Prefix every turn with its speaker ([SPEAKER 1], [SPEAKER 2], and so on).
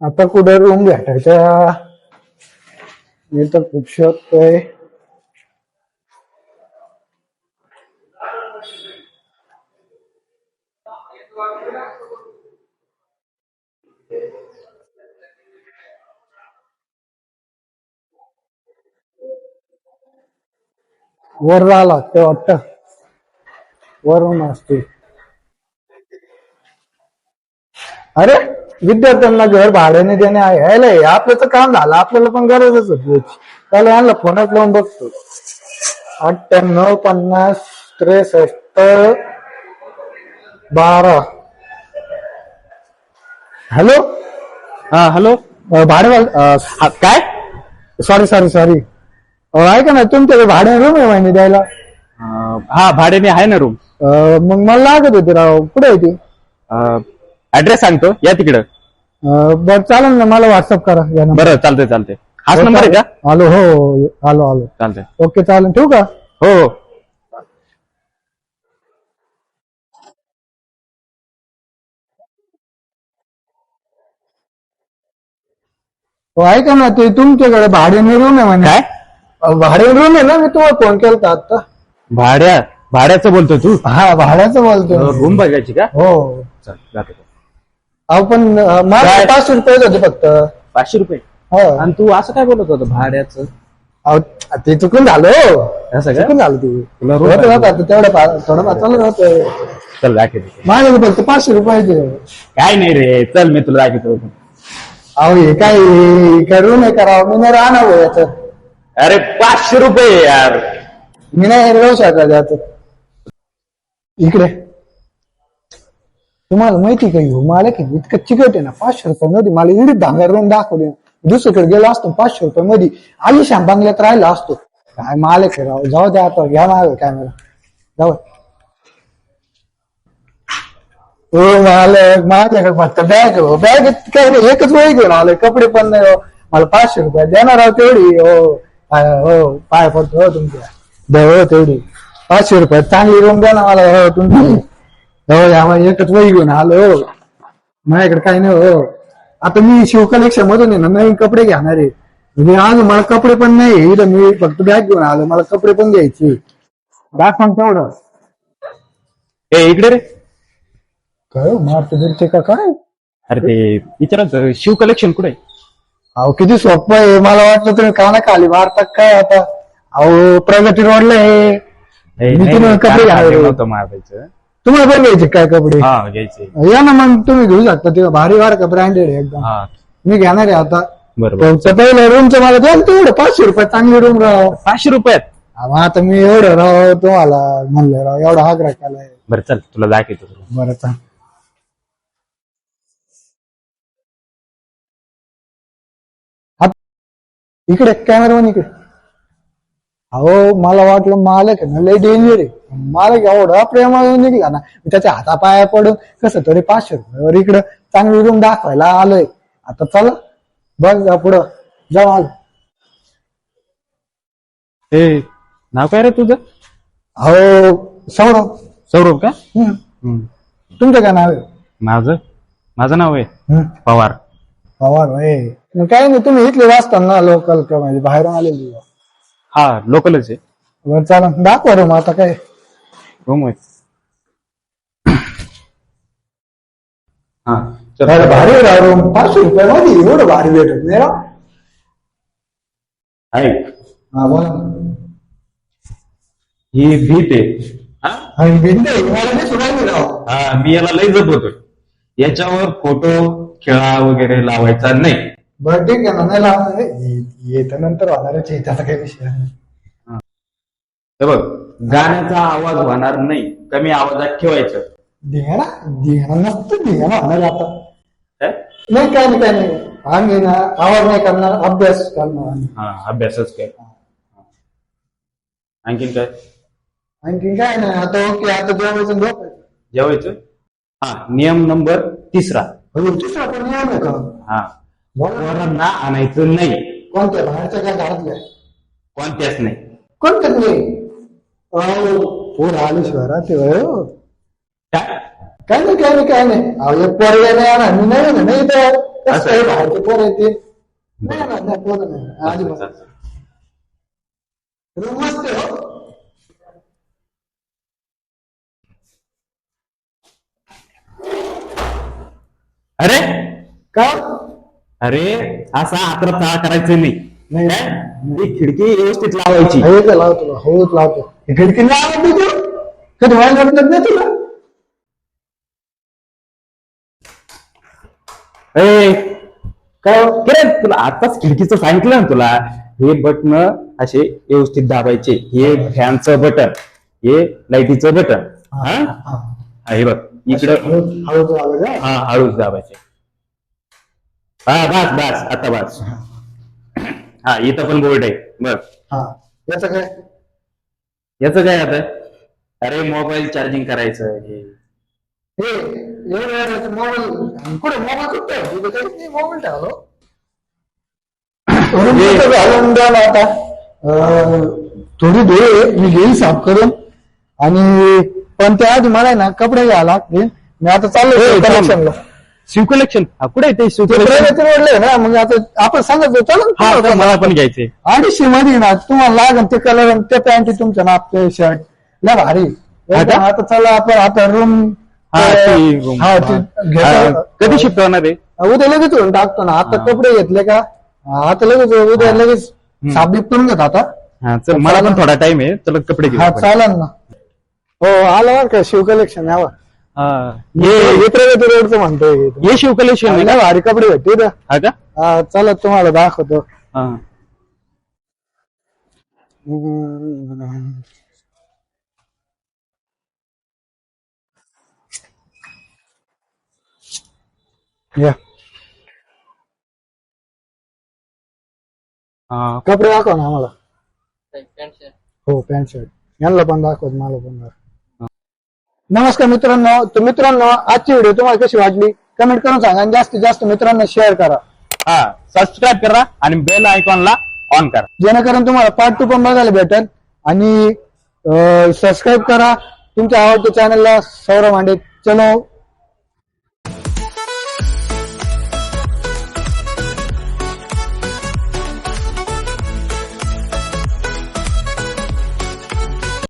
[SPEAKER 1] आता कुठे रूम भेटायच्या मी तर खूप शोधतोय. वर राहिला ते वाटत. वरून असते अरे विद्यार्थ्यांना घर भाड्याने देणे आहे. यायला हे आपलं तर काम झालं. आपल्याला पण गरजच होती. त्याला यांना फोनच लावून बघतो. अठ्ठ्याण्णव पन्नास त्रेसष्ट बारा. हॅलो?
[SPEAKER 2] हा हॅलो? हा, काय?
[SPEAKER 1] Sorry sorry sorry. ऐका ना तुमच्याकडे भाडे रूम आहे महिने द्यायला?
[SPEAKER 2] हा भाड्याने आहे ना रूम
[SPEAKER 1] मग मला लागत होते राव. कुठे आहे ती?
[SPEAKER 2] ऍड्रेस सांगतो. या तिकडं.
[SPEAKER 1] अं, बरं चालेल ना. मला व्हॉट्सअप करा या नंबर
[SPEAKER 2] बरं चालतंय चालतंय. हाच नंबर आहे का?
[SPEAKER 1] आलो हो आलो आलो.
[SPEAKER 2] चालतंय.
[SPEAKER 1] ओके चालेल. ठेवू का?
[SPEAKER 2] हो हो.
[SPEAKER 1] हो ऐका ना ते तुमच्याकडे भाड्याने रूम आहे म्हणे.
[SPEAKER 2] काय?
[SPEAKER 1] भाड्याने रूम आहे ना? मी तुम्हाला फोन केला होता आता
[SPEAKER 2] भाड्या भाड्याचं बोलतो तू?
[SPEAKER 1] हा भाड्याचं बोलतो
[SPEAKER 2] रूम बघायची का?
[SPEAKER 1] हो.
[SPEAKER 2] चल जातो.
[SPEAKER 1] अहो पण
[SPEAKER 2] काय?
[SPEAKER 1] पाचशे रुपये होते फक्त.
[SPEAKER 2] पाचशे रुपये?
[SPEAKER 1] हो.
[SPEAKER 2] आणि तू असं काय बोलत होतं भाड्याचं?
[SPEAKER 1] अहो, ते चुकून झालं हो.
[SPEAKER 2] असं का
[SPEAKER 1] चुकून झालं ते.
[SPEAKER 2] तुला
[SPEAKER 1] होतं? ना आता तेवढं पा- थोडं नव्हतं
[SPEAKER 2] चल दाखवतो.
[SPEAKER 1] माझ्याकडे फक्त पाचशे रुपयाचे.
[SPEAKER 2] काय नाही रे चल मी तुला दाखवतो.
[SPEAKER 1] अहो हे काय हे करू नये करावं मी नाही राहणार हो याचं.
[SPEAKER 2] अरे पाचशे रुपये यार.
[SPEAKER 1] मी नाही राहू शकत याचं इकडे. तुम्हाला माहिती का हो मला की इतकं चिकट आहे ना पाचशे रुपये मध्ये मला इडीत धांगर रूम दाखवले. दुसरीकडे गेलो असतो पाचशे रुपये मध्ये आलिशान बांगल्यात राहिला असतो. काय मालक आहे राव जाऊ द्या आता घ्या माग कॅमेरा जाऊ. हो मालक माझ्याकडे फक्त बॅग हो बॅग काय नाही, एकच वय घेऊन आलोय कपडे पण नाही हो. मला पाचशे रुपये देणार आहोत तेवढी हो पाय- हो पाय पडतो हो तुमच्या. द्या हो तेवढी. पाचशे रुपये चांगली रूम द्या ना मला हो तुमची हो एकच वही घेऊन आलो. हो. माझ्याकडे काही नाही हो. आता मी शिव कलेक्शन मधून आहे ना नवीन कपडे घेणार आहे. म्हणजे आज मला कपडे पण नाही. इथं मी फक्त बॅग घेऊन आलो. मला कपडे पण घ्यायचे. दाख मग तेवढं.
[SPEAKER 2] ए इकडे रे.
[SPEAKER 1] काय हो, मारते बिरते का काय?
[SPEAKER 2] अरे ते विचारत शिव कलेक्शन कुठे?
[SPEAKER 1] अहो किती सोपं आहे. मला वाटलं तुम्ही काना खाली मारतात काय आता? अहो प्रगती रोडला आहे. मी तुम्हाला कपडे
[SPEAKER 2] मारायचं.
[SPEAKER 1] तुम्हाला पण घ्यायचे काय कपडे?
[SPEAKER 2] हा घ्यायचे.
[SPEAKER 1] या ना मग तुम्ही घेऊ शकता ते भारी वार का ब्रँडेड आहे एकदम.
[SPEAKER 2] हा.
[SPEAKER 1] मी घेणार आहे आता.
[SPEAKER 2] बरोबर.
[SPEAKER 1] तर पहिलं रूमचं मला द्या ना तेवढं पाचशे रुपये चांगली रूम राव.
[SPEAKER 2] पाचशे रुपयात?
[SPEAKER 1] अहो, आता मी एवढं राव तुम्हाला म्हणलं राव एवढा आग्रह केलाय.
[SPEAKER 2] बरं चल तुला दाखवतो.
[SPEAKER 1] बरं आप- इकडे कॅमेरामन इकडे. अहो मला वाटलं मालक आहे ना लय डेंजर आहे. मालक एवढा प्रेमाळून निघला ना मी त्याच्या हातापाया पडून कसं तरी पाचशे रुपयावर इकडं चांगली रूम दाखवायला आलोय. आता चला बघ जा पुढं. जाऊ आलो
[SPEAKER 2] ए नाव काय रे तुझं?
[SPEAKER 1] अहो सौरभ.
[SPEAKER 2] सौरभ का.
[SPEAKER 1] तुमचं काय नाव आहे?
[SPEAKER 2] माझं? माझं नाव आहे. पवार.
[SPEAKER 1] पवार होय मग काय नाही तुम्ही इथले वाचता ना लोकल का म्हणजे बाहेरून आलेली.
[SPEAKER 2] हा लोकलच आहे.
[SPEAKER 1] बरं चाला दाखवा रूम आता काय.
[SPEAKER 2] रूम आहे. हा चल.
[SPEAKER 1] अरे भारी राव रूम पाचशे रुपये मध्ये एवढं भारी भेटत नाही राव
[SPEAKER 2] ऐक
[SPEAKER 1] हा बोला.
[SPEAKER 2] ही भीत आहे. हा?
[SPEAKER 1] आणि भिंत आहे, मला नाही सुनायला राव.
[SPEAKER 2] हा मी याला लई जपतोय. याच्यावर फोटो खेळा वगैरे लावायचा नाही.
[SPEAKER 1] बरं ठीक आहे ना नाही लावणार येत नंतर होणारच आहे त्याचा काही विषय नाही.
[SPEAKER 2] हे बघ गाण्याचा आवाज होणार नाही कमी आवाजात ठेवायचं.
[SPEAKER 1] धिंगाणा धिंगाणा नसतं धिंगाणा होणार आता.
[SPEAKER 2] काय?
[SPEAKER 1] नाही काय नाही काय नाही. आम्ही ना आवाज नाही करणार अभ्यास करणार. आम्ही.
[SPEAKER 2] हा अभ्यासच काय आणखीन काय?
[SPEAKER 1] आणखी काय नाही आता ओके आता जेवायचं झोपायचं.
[SPEAKER 2] जेवायचं? हा नियम नंबर तिसरा.
[SPEAKER 1] अजून तिसरा पण नियम आहे का
[SPEAKER 2] हा. पोरांना आणायचं नाही.
[SPEAKER 1] कोणत्या? बाहेरच्या काय घरातल्या
[SPEAKER 2] कोणत्याच नाही.
[SPEAKER 1] कोणत्याच नाही? अहो, पोर आले शिवाय राहते होय हो.
[SPEAKER 2] काय?
[SPEAKER 1] काय नाही काय नाही काय नाही. अहो, एक पोरगा नाही आणा मी नाही नाही तर. कसं आहे बाहेरचे पोर आहे ते? नाही ना नाही पोरं नाही. अजिबात रूम मस्त आहे हो.
[SPEAKER 2] अरे?
[SPEAKER 1] का?
[SPEAKER 2] अरे असा आत्र तळा करायचं नाही
[SPEAKER 1] नाही.
[SPEAKER 2] काय? ही खिडकी व्यवस्थित लावायची
[SPEAKER 1] हो का लावतो हो लावतो हे खिडकी आवडली तू कधी व्हायला वाटत नाही तुला
[SPEAKER 2] ए,
[SPEAKER 1] काय हो?
[SPEAKER 2] किरण तुला आताच खिडकीचं सांगितलं ना तुला हे बटन असे व्यवस्थित दाबायचे हे फॅनचं बटन हे लाईटीचं बटन हा
[SPEAKER 1] हा.
[SPEAKER 2] बघ इकडं? हा हळूच दाबायचे हा बस बस आता बस. हा. इथं पण बोर्ड आहे. बघ
[SPEAKER 1] हा. याचं काय?
[SPEAKER 2] याचं काय आता? अरे मोबाईल चार्जिंग करायचं हे
[SPEAKER 1] हे एवढं मोबाईल कुठे मोबाईल कुठे? आहे? इथं काहीच नाही मोबाईल ठेवलो. वरून तिथं घालून द्या ना आता. अं, थोडी धुळे आहे, मी घेईल साफ करून. आणि पण त्याआधी मला आहे ना कपडे घ्यायला लागतील. मी आता चाललो कलेक्शनला
[SPEAKER 2] शिव कलेक्शन कुठे ते शिव
[SPEAKER 1] प्रगती रोडले ना मग आता आपण सांगत चला
[SPEAKER 2] मला पण घ्यायचे
[SPEAKER 1] अडीचशे मध्ये ना तुम्हाला लागन ते कलर ते पॅन्ट तुमच्या नाप ते शर्ट लय भारी.
[SPEAKER 2] हा का?
[SPEAKER 1] आता चला आपण आता रूम
[SPEAKER 2] हा, ती room.
[SPEAKER 1] हा ते घेतो.
[SPEAKER 2] कधी शिफ्ट होणार आहे?
[SPEAKER 1] उद्या लगेच होऊन टाकतो ना. आता कपडे घेतले का? आता लगेच उद्या लगेच साबीत करून घेत आता.
[SPEAKER 2] हा चल मला पण थोडा टाइम आहे. चल कपडे घेऊ
[SPEAKER 1] हा
[SPEAKER 2] आपण.
[SPEAKER 1] चालेल ना. हो आलं बरं का शिव कलेक्शन यावं. हा. प्रगती रोडचं म्हणतोय हे.
[SPEAKER 2] ये शिव कलेक्शन
[SPEAKER 1] लय भारी कपडे भेटते इथं.
[SPEAKER 2] हा का
[SPEAKER 1] हा चला तुम्हाला दाखवतो
[SPEAKER 2] हा.
[SPEAKER 1] या
[SPEAKER 2] हा.
[SPEAKER 1] कपडे दाखव ना आम्हाला हो पॅन्ट शर्ट यांना पण दाखवत मला पण दाखव नमस्कार मित्रांनो तर मित्रांनो आजची व्हिडिओ तुम्हाला कशी वाटली? कमेंट करून सांगा आणि जास्तीत जास्त मित्रांना शेअर करा.
[SPEAKER 2] हा सबस्क्राईब करा आणि बेल आयकॉनला ऑन करा.
[SPEAKER 1] जेणेकरून तुम्हाला पार्ट टू पण बघायला भेटेल. आणि सबस्क्राईब करा. तुमच्या आवडत्या चॅनलला सौरभ मांडे चलो.